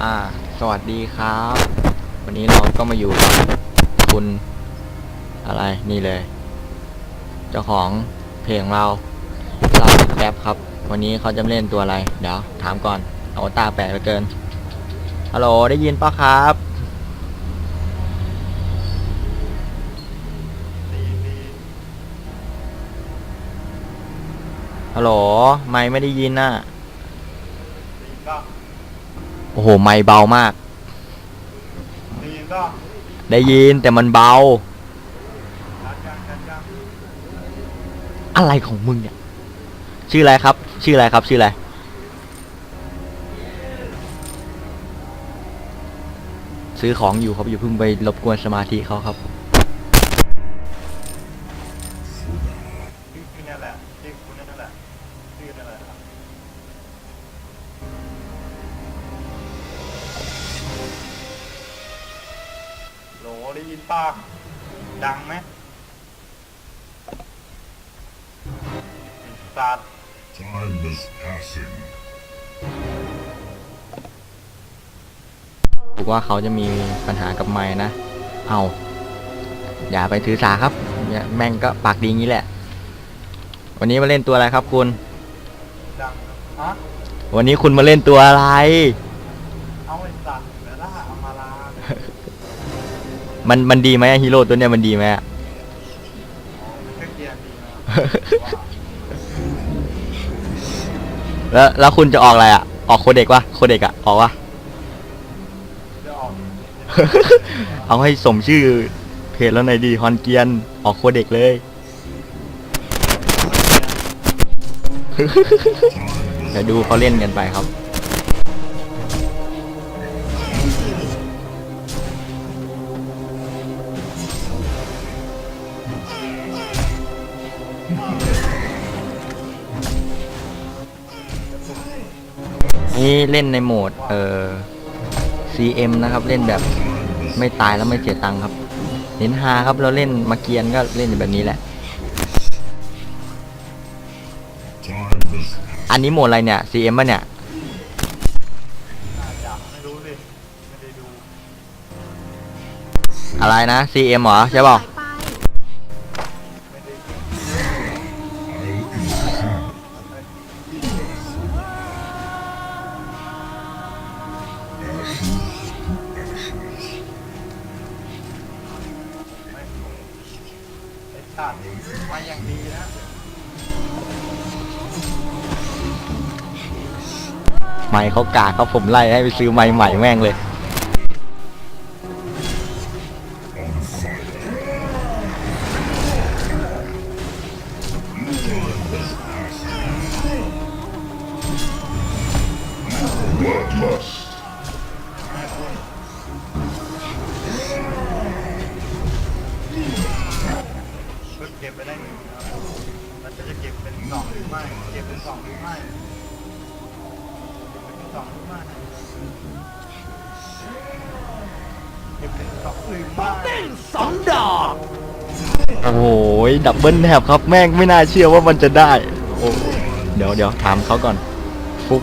อ่า สวัสดีครับ วันนี้เราก็มาอยู่กับคุณอะไรนี่เลย เจ้าของเพลงเราเราแป๊บครับ วันนี้เขาจะเล่นตัวอะไร เดี๋ยว ถามก่อนเอาตาแปลกเหลือเกินฮัลโหลได้ยินปะครับฮัลโหลไม่ไม่ได้ยินน่ะ โอ้โห ไม่เบามาก ได้ยินก็ได้ยินแต่มันเบารัดยังกันยังอะไรของมึงเนี่ย ชื่ออะไรครับ ชื่ออะไรครับ ชื่ออะไร ซื้อของอยู่ครับ อย่าเพิ่งไปรบกวนสมาธิเขาครับ ได้ยินป่ะดังไหมไอ้สัตว์ Time is passing. บอกว่าเขาจะมีปัญหากับไม้นะ เอา อย่าไปถือสาครับเนี่ยแม่งก็ปากดีงี้แหละ วันนี้มาเล่นตัวอะไรครับคุณ ดังฮะวันนี้คุณมาเล่นตัวอะไร เอาไอ้สัตว์แล้วล่ะเอามาลาเนี่ย มันมันดีไหมฮีโร่ตัวเนี้ยมันดีไหมอะ แล้วแล้วคุณจะออกอะไรอะ ออกโคเด็กวะโคเด็กอะ ออกวะ เอาให้สมชื่อเพจแล้วหน่อยดีฮอนเกียน ออกโคเด็กเลย เดี๋ยวดูเขาเล่นกันไปครับ นี่เล่นในโหมดเอ่อ CM นะครับเล่นแบบไม่ตายแล้วไม่เสียตังค์ครับเน้นฮาครับเราเล่นมาเกียนก็เล่นแบบนี้แหละ อันนี้โหมดอะไรเนี่ย CM ป่ะเนี่ยน่าจะไม่รู้สิไม่ได้ดูอะไรนะ CM เหรอใช่ปล่ กากเขาผมไล่ให้ไปซื้อไม้ใหม่แม่งเลย เก็บไปได้หนึ่งครับมันจะเก็บเป็นสองหรือไม่ เก็บเป็นสองหรือไม่ เก็บเป็นสองหรือไม่เก็บเป็นสองดอกโอ้โหดับเบิลแทบครับแม่งไม่น่าเชื่อว่ามันจะได้โอ้เดี๋ยวเดี๋ยวถามเขาก่อนฟุก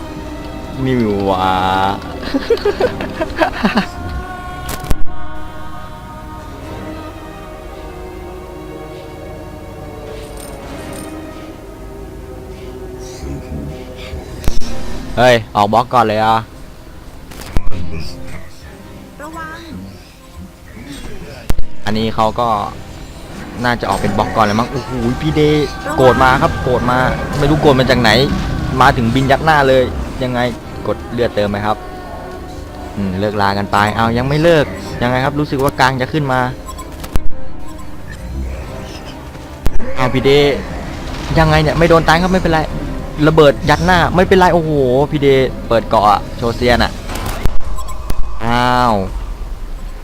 มิววา เฮ้ย ออกบล็อกก่อนเลยอะ ระวัง อันนี้เขาก็น่าจะออกเป็นบล็อกก่อนเลยมั้ง โอ้โห พี่เดย์โกรธมาครับ โกรธมา ไม่รู้โกรธมาจากไหน มาถึงบินยัดหน้าเลย ยังไง กดเลือดเติมไหมครับ อืม เลิกลากันไป เอายังไม่เลิก ยังไงครับ รู้สึกว่ากลางจะขึ้นมา เอาพี่เดย์ยังไงเนี่ย ไม่โดนตายครับไม่เป็นไร ระเบิดยัดหน้าไม่เป็นไรโอ้โหพี่เดเปิดเกาะโชเซียนอะอ้าว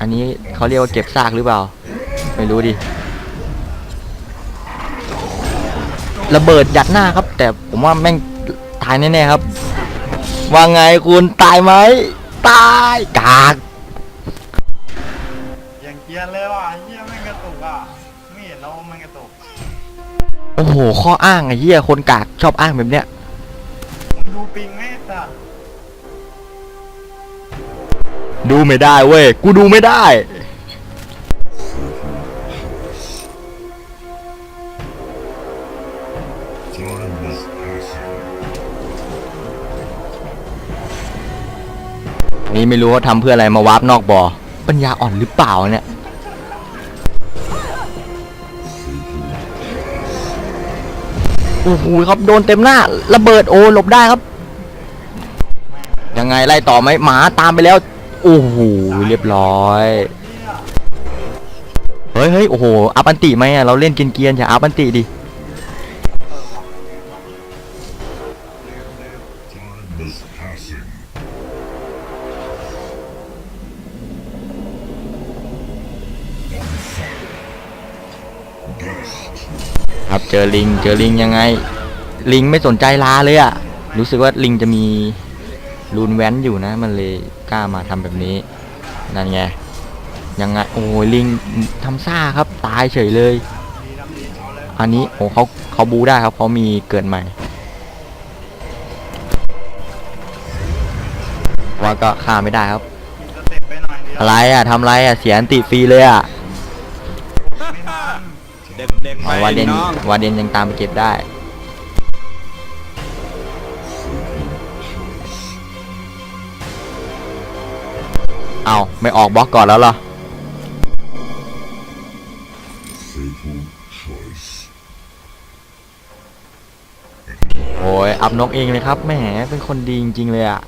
อันนี้เขาเรียกว่าเก็บซากหรือเปล่า ไม่รู้ดิระเบิดยัดหน้าครับ แต่ผมว่าแม่งตายแน่ๆครับ ว่าไงคุณตายไหมตายกาก โอ้โห ข้ออ้างไอ้เหี้ยคนกากชอบอ้างแบบเนี้ย ดูปิงไมไอ้สัตว์ดูไม่ได้เว้ย กูดูไม่ได้นนี้ไม่รู้เขาทำเพื่ออะไรมาวาร์ปนอกบ่อปัญญาอ่อนหรือเปล่าเนี่ย โอ้โหครับโดนเต็มหน้าระเบิดโอ้หลบได้ครับ ยังไงไล่ต่อไหมหมาตามไปแล้วโอ้โหเรียบร้อยเฮ้ยเฮ้ยโอ้โหอัปันติไหมอะเราเล่นเกรียนอย่าอัปันติดิ อลิง เจอลิงยังไง ลิงไม่สนใจลาเลยอะรู้สึกว่าลิงจะมีรูนแว้นอยู่นะ มันเลยกล้ามาทำแบบนี้ นั่นไง ยังไง โอ้ยลิงทำซ่าครับ ตายเฉยเลย อันนี้โอ้เขาเขาบูได้ครับเขามีเกิดใหม่ ว่าก็ฆ่าไม่ได้ครับ อะไรอะทำอะไรอะ เสียอันติฟรีเลยอะ เด็กๆไปอ๋อวาเดนน้องวาเดนยังตามไปเก็บได้ เอาไม่ออกบล็อกก่อนแล้วเหรอ Fatal choice. โอ้ยอัพนกเองเลยครับแหมเป็นคนดีจริงๆเลยอะ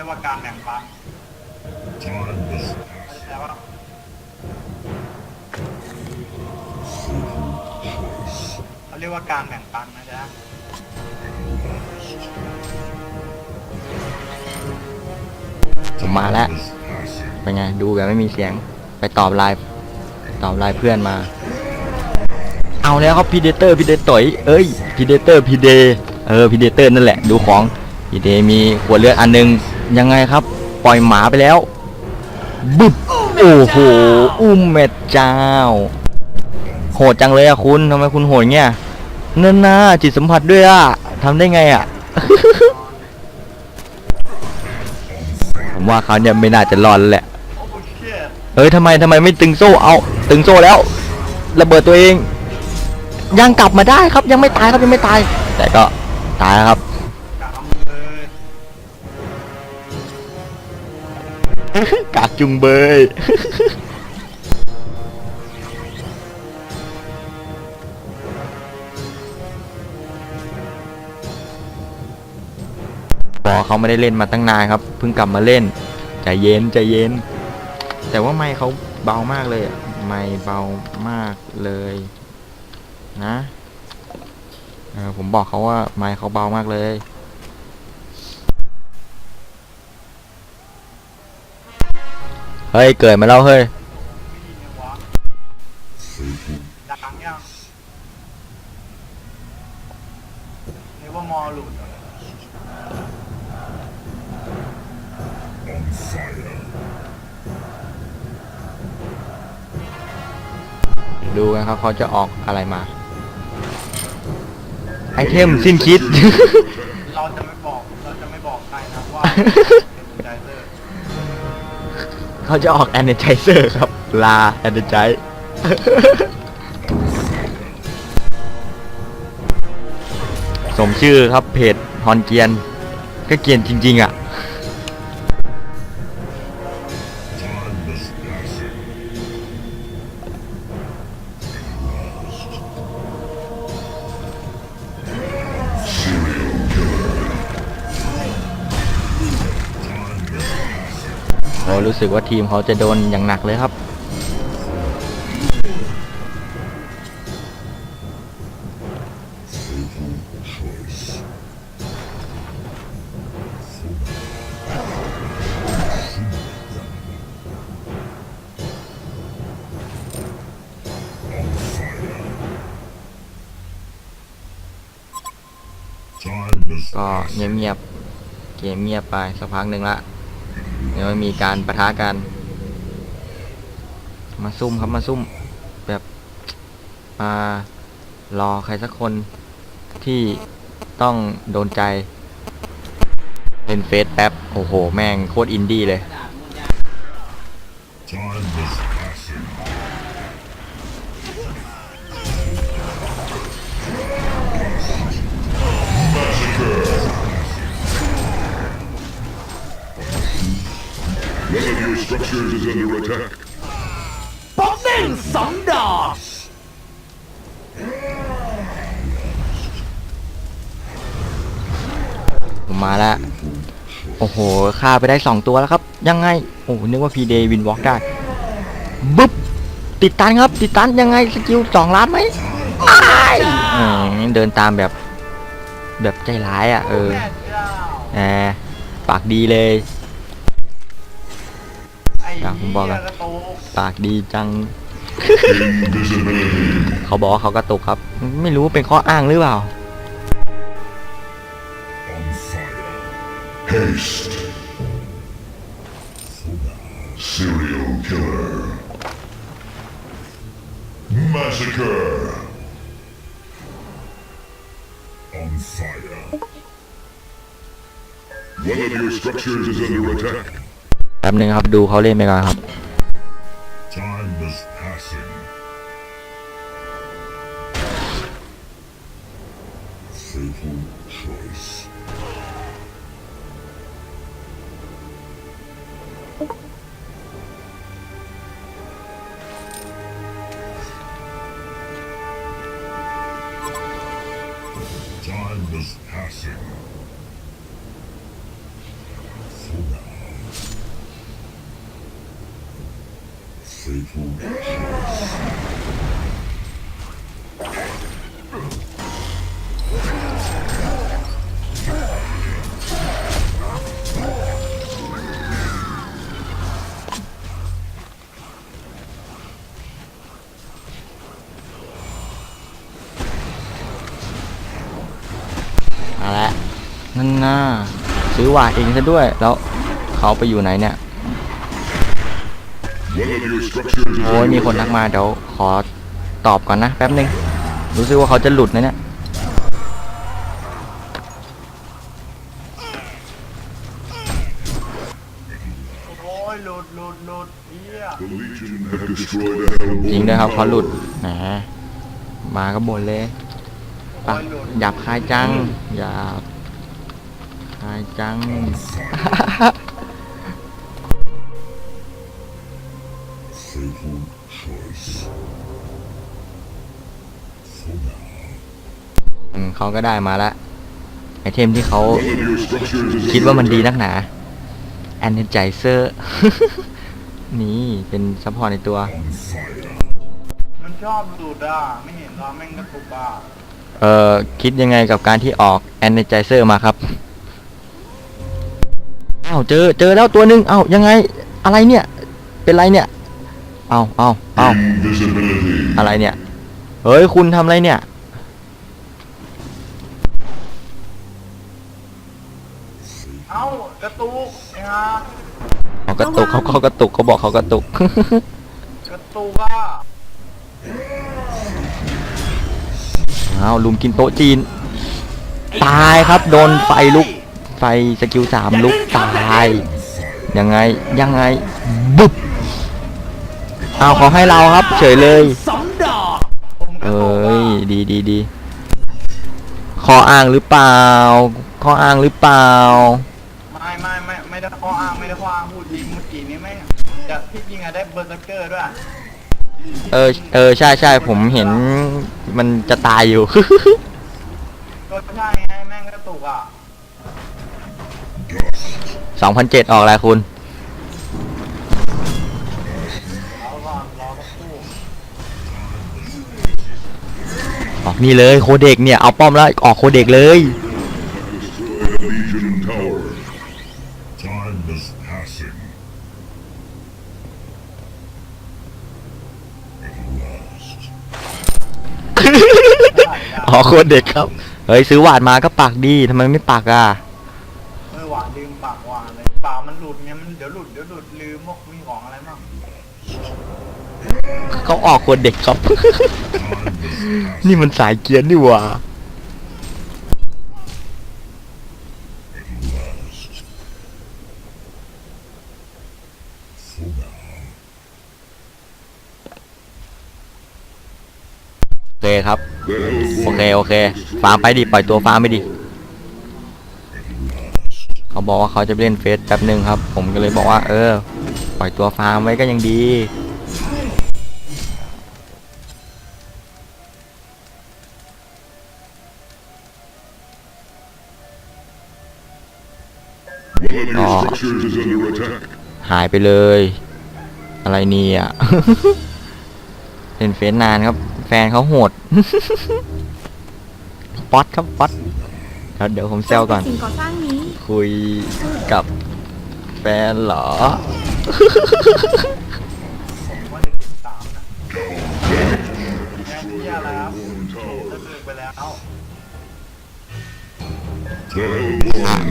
รียกว่าการแบ่งปันแต่ว่าเขาเรียกว่าการแบ่งปันนะจ๊ะผมมาแล้ว เป็นไง ดูแบบไม่มีเสียง ไปตอบไลน์ ตอบไลน์เพื่อนมา เอาแล้วครับพีเดเตอร์พีเดต่อย เอ้ยพีเดเตอร์พีเด เออพีเดเตอร์นั่นแหละ ดูของพีเดมีขวดเลือดอันหนึง ยังไงครับ ปล่อยหมาไปแล้ว บึบโอ้โห อุ้มแม่เจ้า โหดจังเลยอะคุณทำไมคุณโหดเงี้ยนั่นนะจิตสัมผัสด้วยอะทำได้ไงอะผมว่าเขาเนี่ยไม่น่าจะรอดแหละโอ้ shit เฮ้ยทำไมทำไมไม่ตึงโซ่เอา ตึงโซ่แล้ว ระเบิดตัวเอง ยังกลับมาได้ครับยังไม่ตายครับยังไม่ตาย แต่ก็ตายครับ กากจุงเบยพอเขาไม่ได้เล่นมาตั้งนานครับ เพิ่งกลับมาเล่นใจเย็นใจเย็น แต่ว่าไมค์เขาเบามากเลยอะไมค์เบามากเลยนะผมบอกเขาว่าไมค์เขาเบามากเลย เฮ้ย เกิดมาแล้วเฮ้ยพี่เนี่ยวะ Fatal ดังยังเรียกว่ามอหลุด on fire. ดูกันครับเขาจะออกอะไรมา ไอเทมสิ้นคิด เราจะไม่บอก เราจะไม่บอกใครนะว่า เขาจะออกแอนเนจเซอร์ครับ ลาแอนเนไสมชื่อครับเพจฮอนเกียน ก็เกียนจริง ๆ อะ อ้รู้สึกว่าทีมเขาจะโดนอย่างหนักเลยครับ ก็เงียบๆเกมเงียบไปสักพักหนึ่งละ ดี๋ยวมีการประทะกัน มาซุ่มครับมาซุ่มแบบมารอใครสักคนที่ต้องโดนใจ เป็นเฟซแป๊บ โอ้โห แม่งโคตรอินดี้เลย structures is under attack. ป๊อกเด้งสองดอกผมมาแล้ว โอ้โหฆ่าไปได้สองตัวแล้วครับ ยังไง โอ้นึกว่าพีเดวินวอล์กได้บึ๊บติดตันครับ ติดตันยังไงสกิลสองล้านไหมอ้ายอืมเดินตามแบบ แบบใจร้ายอะ เออแม่เจ้าแหมปากดีเลย อ้อยากผมบอกเหี้อะยกระตุกปากดีจัง Invisibility. เขาบอกว่าเขากระตุกครับ ไม่รู้เป็นข้ออ้างหรือเปล่า On fire. Haste. Serial killer. Massacre. On fire. One of your structures is under attack. แป๊บหนึงครับ ดูเขาเล่นไปก่อนครับ Fatal choice. มาล้วนั่นน่าซื้อหวาดเองซะด้วย แล้วเขาไปอยู่ไหนเนี่ย โอ้ยมีคนทักมาเดี๋ยวขอตอบก่อนนะแป๊บนึงรู้สึกว่าเขาจะหลุดนะเนี่ยจริงด้วยครับเขาหลุด Tower. แหมมาก็บ่นเลยโอ้อะหยาบคายจังหยาบคายจัง Fatal choice. For now. อืมเขาก็ได้มาละไอเทมที่เขา One of your structures is คิด under ว่ามันดี attack. นักหนา e n e r g i z e r นี่เป็นซัพพอร์ตในตัว On fire. มันชอบหลุดอะไม่เห็นเราแม่งกระตุกอะเอ่อ คิดยังไงกับการที่ออก e n e r g i z e r มาครับ อ้าว เจอ เจอแล้วตัวหนึ่งเอ้ายังไง อะไรเนี่ย เป็นไรเนี่ย เอ้าเอ้าเอ้า Invisibility. อะไรเนี่ย เฮ้ย คุณทำอะไรเนี่ย เอ้ากระตุกไอ้ฮะเขากระตุกเขาเขากระตุกเขาบอกเขากระตุก กระตุกอะอ้าวลุมกินโต๊ะจีน ตายครับโดนไฟลุก ไฟสกิลสามลุกตาย ยังไง ยังไง บึ๊บ เอาวเขาให้เราครับ เฉยเลย สองดอกผมกระเอ้ตุกอะยดีดีดีข้ออ้างหรือเปล่าข้ออ้างหรือเปล่า ไม่ไม่ไม่ไม่ได้ข้ออ้างไม่ได้ข้ออ้างพูดจริงเมื่อกี้นี้แม่งจะที่จริงอะได้เบอร์เซอร์เกอร์ด้วยเออเออใช่ใช่ผมเห็นมันจะตายอยู่ ก็ใช่ไงแม่งกระตุกอะ 2007 ออกอะไรคุณ ออกนี่เลยโคเด็กเนี่ยเอาป้อมแล้วออกโคเด็กเลยออกโคเด็กครับ เฮ้ยซื้อหวานมาก็ปากดีทำไมไม่ปากอะ เขาออกโคเด็กครับ นี่มันสายเกียร์นี่หว่าโอเคครับ โอเค โอเค ฟาร์มไปดิ ปล่อยตัวฟาร์มไปดิ เขาบอกว่าเขาจะไปเล่นเฟสแป๊บหนึ่งครับ ผมก็เลยบอกว่า เออ ปล่อยตัวฟาร์มไว้ก็ยังดี หายไปเลย อะไรเนี่ยเล่นเฟซนานครับ แฟนเขาโหด ป๊อตครับป๊อตแล้วเดี๋ยวผมแซวก่อนสิ่งก่อสร้างนี้คุยกับแฟนเหรอ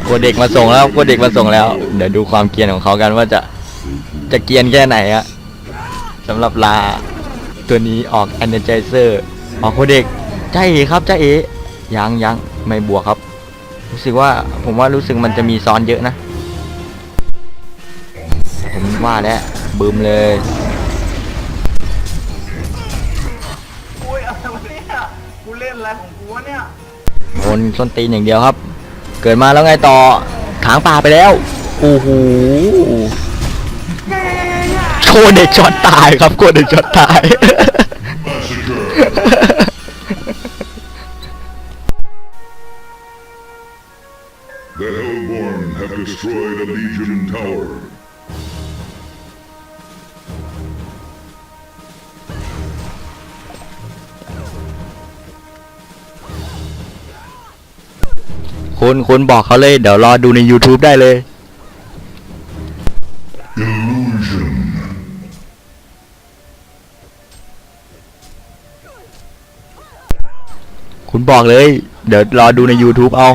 กลัวเด็กมาส่งแล้วกลัวเด็กมาส่งแล้ว เดี๋ยวดูความเกรียนของเขากันว่าจะจะเกรียนแค่ไหนอะสำหรับลาตัวนี้ออก Energizer ออกโคเด็กจ้าเอครับจ้าเอยังยังไม่บวกครับ รู้สึกว่าผมว่ารู้สึกมันจะมีซ้อนเยอะนะ ผมว่าแล้วบึมเลยโอ้ยอะไรวะเนี่ยกูเล่นอะไรของกูวะเนี่ยโดนส้นตีนอย่างเดียวครับเกิดมาแล้วไงต่อถางป่าไปแล้วโอ้โหโคเด็กช็อตตายครับโคเด็กช็อตตาย The Hellborn have destroyed a Legion tower. คุณคุณบอกเขาเลย เดี๋ยวรอดูใน YouTube ได้เลย Illusion. คุณบอกเลย เดี๋ยวรอดูใน YouTube เอา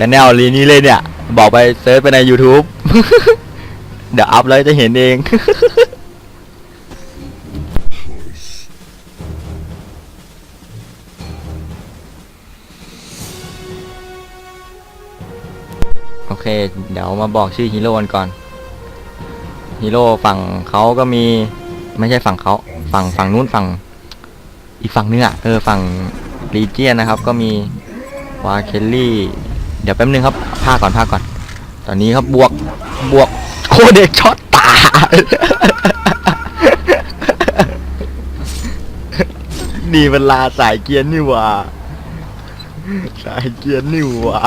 ชแนลรีนี้เลยเนี่ย บอกไปเซิร์ชไปใน YouTube เดี๋ยวอัพแล้วจะเห็นเอง โอเค เดี๋ยวมาบอกชื่อฮีโร่กันก่อน ฮีโร่ฝั่งเขาก็มี ไม่ใช่ฝั่งเขาฝั่งฝั่งนู้นฝั่ง อีกฝั่งนึงอะ เออ ฝั่งรีเจียนนะครับ ก็มีวาเคลลี่ เดี๋ยวแป๊บนึงครับพาก่อนพาก่อน ตอนนี้ครับบวกบวกโคเด็กช็อตตานี่มันลาสายเกียร์นี่ว่าสายเกียร์นี่ว่า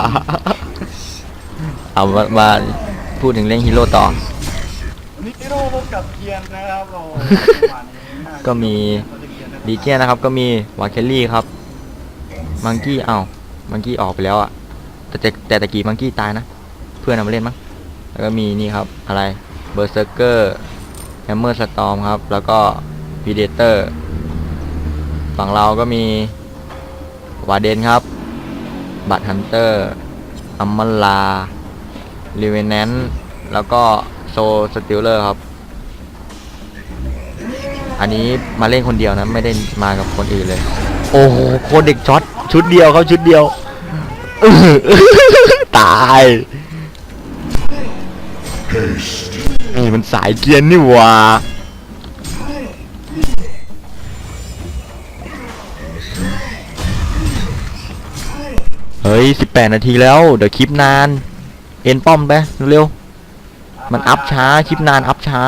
เอามามาพูดถึงเรื่องฮีโร่ต่อนี่ฮีโร่พบกับเกียนนะครับโอ้ประมาณนี้น่าจะก็มีเราจะเกียนได้ดีเจนะครับ ก็มีวาเคลลี่ครับ มังกี้เอ้ามังกี้ออกไปแล้วอะ แต่แต่แต่ตะกี้มังกี้ตายนะ เพื่อนเอามาเล่นมั้งแล้วก็มีนี่ครับอะไรเบอร์เซอร์เกอร์แฮมเมอร์สตอมครับ แล้วก็พีเดเตอร์ฝั่งเราก็มีวาเดนครับ บัตฮันเตอร์อัมมาลาลิเวนแนนแล้วก็โซสติลเลอร์ครับ อันนี้มาเล่นคนเดียวนะ ไม่ได้มากับคนอื่นเลย โอ้โหโคเด็กช็อต ชุดเดียวเขาชุดเดียว ตายนี่มันสายเกียร์นี่หว่า เฮ้ย18นาทีแล้ว เดี๋ยวคลิปนาน เอ็นป้อมไปเร็ว มันอัพช้า คลิปนานอัพช้า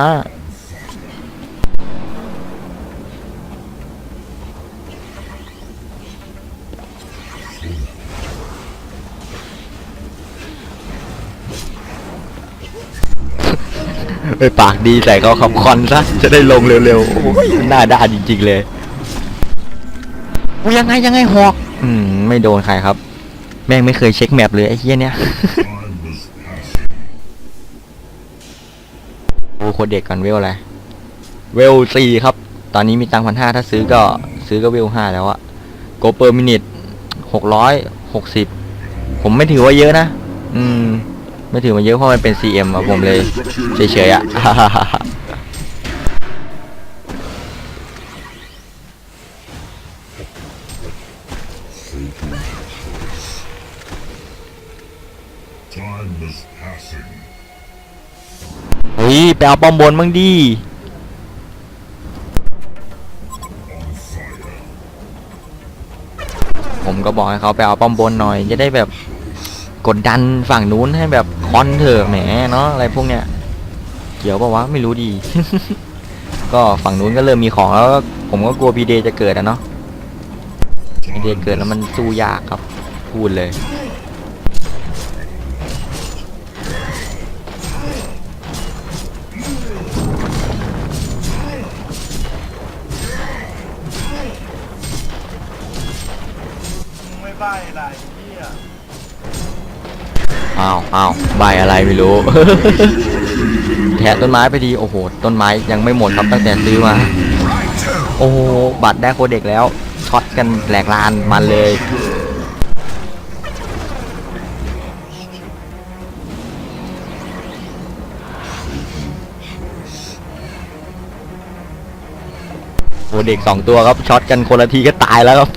ไปปากดีใส่เขาคำคอนซะจะได้ลงเร็วๆโอ้ยหน้าด้านจริงๆเลยอุ๊ยยังไงยังไงหอกอืมไม่โดนใครครับ แม่งไม่เคยเช็คแมปเลยไอ้เหี้ยเนี่ย Time is passing. โอ้โคตรเด็กก่อนเวลอะไร เวลสี่ครับ ตอนนี้มีตังค์พันห้าถ้าซื้อก็ซื้อก็เวลห้าแล้วอะโกเปอร์มินิทหกร้อยหกสิบผมไม่ถือว่าเยอะนะ อืม ไม่ถือว่าเยอะเพราะมันเป็น CM อะผมเลยเฉยๆอะเฮ้ยไปเอาป้อมบนบ้างดีผมก็บอกให้เขาไปเอาป้อมบนหน่อย จะได้แบบกดดันฝั่งนู้นให้แบบ คอนเถอะแหมเนาะอะไรพวกเนี้ยเกี่ยวปะวะไม่รู้ดี ก็ฝั่งนู้นก็เริ่มมีของแล้ว ผมก็กลัวพีเดจะเกิดอะเนาะพีเดเกิดแล้วมันสู้ยากครับพูดเลยไม่ใบ้อะไรเหี้ย อ้าวอ้าวใบอะไรไม่รู้ แทะต้นไม้ไปดี โอ้โห ต้นไม้ยังไม่หมดครับตั้งแต่ซื้อมา โอ้โห บัตรได้โคเด็กแล้ว ช็อตกันแหลกลานมันเลยโอ้เด็กสองตัวครับ ช็อตกันคนละทีก็ตายแล้วครับ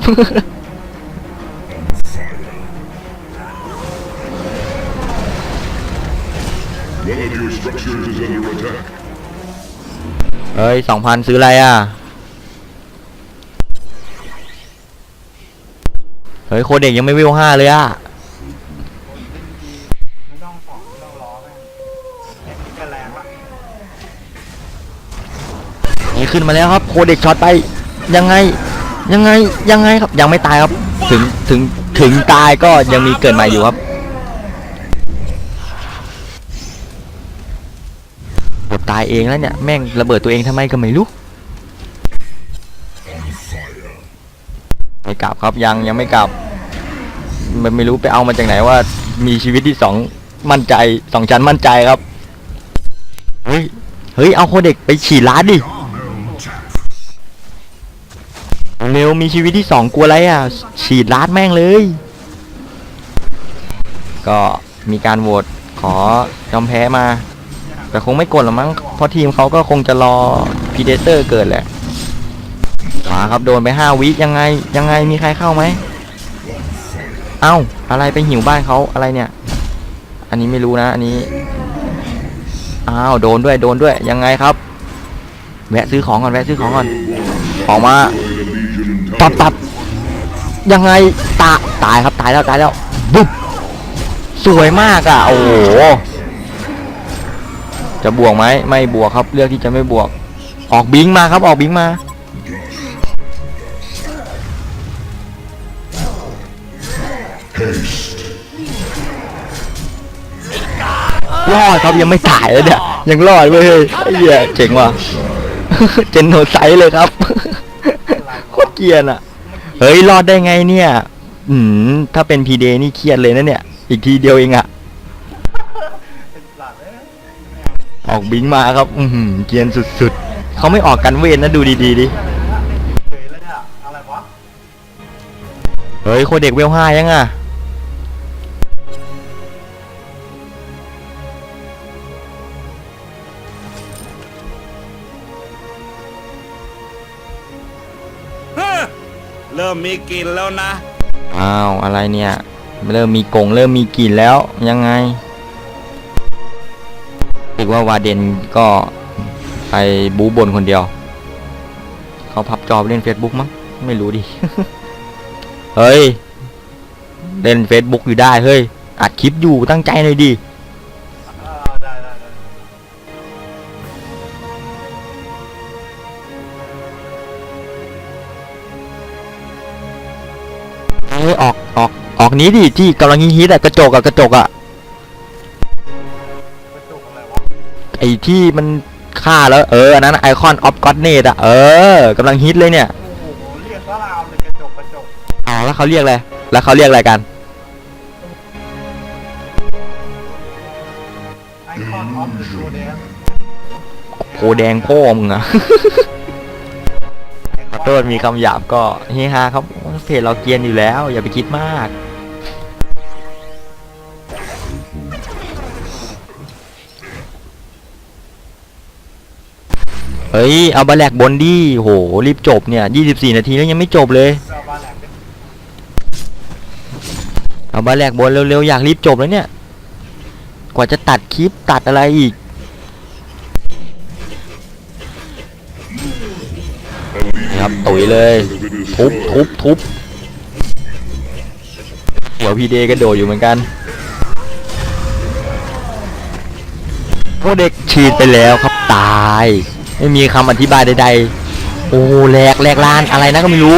เฮ้ยสองพันซื้ออะไรอะ เฮ้ย โคเด็กยังไม่วิวห้าเลยอะไม่ต้องของไม่ต้องล้อแม่งแค่คิดกันแรงละนี่ขึ้นมาแล้วครับ โคเด็กช็อตไป ยังไง ยังไง ยังไงครับ ยังไม่ตายครับ ถึง ถึง ถึงตายก็ยังมีเกิดใหม่อยู่ครับหมด ตายเองแล้วเนี่ย แม่งระเบิดตัวเองทำไมก็ไม่รู้ไม่กลับครับยังยังไม่กลับ มันไม่รู้ไปเอามาจากไหนว่ามีชีวิตที่สองมั่นใจสองชั้นมั่นใจครับ เฮ้ย เฮ้ย เอาโคเด็กไปฉีดล้านดิเร็วมีชีวิตที่สองกลัวอะไรอะ ฉีดล้านแม่งเลย ก็มีการโหวตขอยอมแพ้มา แต่คงไม่กดหรอกมั้งเพราะทีมเขาก็คงจะรอพีเดเตอร์เกิดแหละมาครับโดนไปห้าวิยังไงยังไงมีใครเข้าไหมเอ้าอะไรไปหิวบ้านเขาอะไรเนี่ย อันนี้ไม่รู้นะ อันนี้อ้าวโดนด้วยโดนด้วยยังไงครับ แวะซื้อของก่อนแวะซื้อของก่อนออกมาปับปับยังไงตาตายครับตายแล้วตายแล้วบุ๊บสวยมากอะโอ้โห จะบวกไหมไม่บวกครับเลือกที่จะไม่บวก ออกบิงมาครับออกบิงมา รอดครับยังไม่ตายเลยเนี่ยยังรอดเว้ยไอ้เหี้ยเจ๋งว่ะเจนโนไซด์เลยครับโคตรเกียนอะ เฮ้ยรอดได้ไงเนี่ย อืมถ้าเป็นพีเดนี่เครียดเลยนะเนี่ย อีกทีเดียวเองอะ ออกบิงมาครับ อือหือเกรียนสุดๆ เขาไม่ออกกันเวทนะดูดีๆดิเฉยเลยอะอะไรวะเฮ้ยโคเด็กเวลห้ายังอะ เริ่มมีกลิ่นแล้วนะ อ้าว อะไรเนี่ย เริ่มมีกงเริ่มมีกลิ่นแล้วยังไงรู้ สึกว่าวาเดนก็ไปบูบนคนเดียว เขาพับจอเล่น Facebook มั้งไม่รู้ดิ เฮ้ย เล่น Facebook อยู่ได้ เฮ้ย อัดคลิปอยู่ตั้งใจหน่อยดิออกออกออกนี้ดิที่กำลังฮิตอะกระจกอะกระจกอะ ที่มันฆ่าแล้ว เอออันนั้นไอคอนออฟก็อดเนตอะเออกำลังฮิตเลยเนี่ยโอ้โหเรียกว่าเราวเลยกระจกกระจกอ๋อแล้วเขาเรียกอะไรแล้วเขาเรียกอะไรกันไอคอนออฟเดอะโชว์แดนโพแดงพ่อมึงอะ ขอโทษมีคำหยาบก็เฮฮาครับเพจเราเกรียนอยู่แล้ว อย่าไปคิดมาก เฮ้ย เอาบาแลกบนดิโห รีบจบเนี่ย 24 นาทีแล้วยังไม่จบเลยเราบ้านแอาบาแลกบนเร็วๆ อยากรีบจบแล้วเนี่ย กว่าจะตัดคลิปตัดอะไรอีกครับตุ๋ยเลย ทุบทุบทุบหัวพีเดกระโดดอยู่เหมือนกันพวกเด็กฉีดไปแล้วครับตาย ไม่มีคำอธิบายใดๆ โอ้แหลกแหลกลานอะไรนะก็ไม่รู้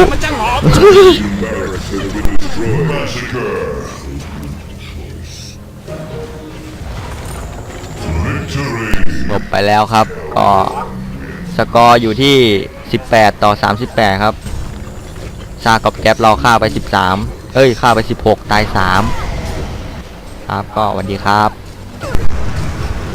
จบไปแล้วครับ ก็สกอร์อยู่ที่ 18 ต่อ 38 ครับ ซากับแก๊ปเราฆ่าไป 13 เอ้ยฆ่าไป 16 ตาย 3 ครับก็สวัสดีครับ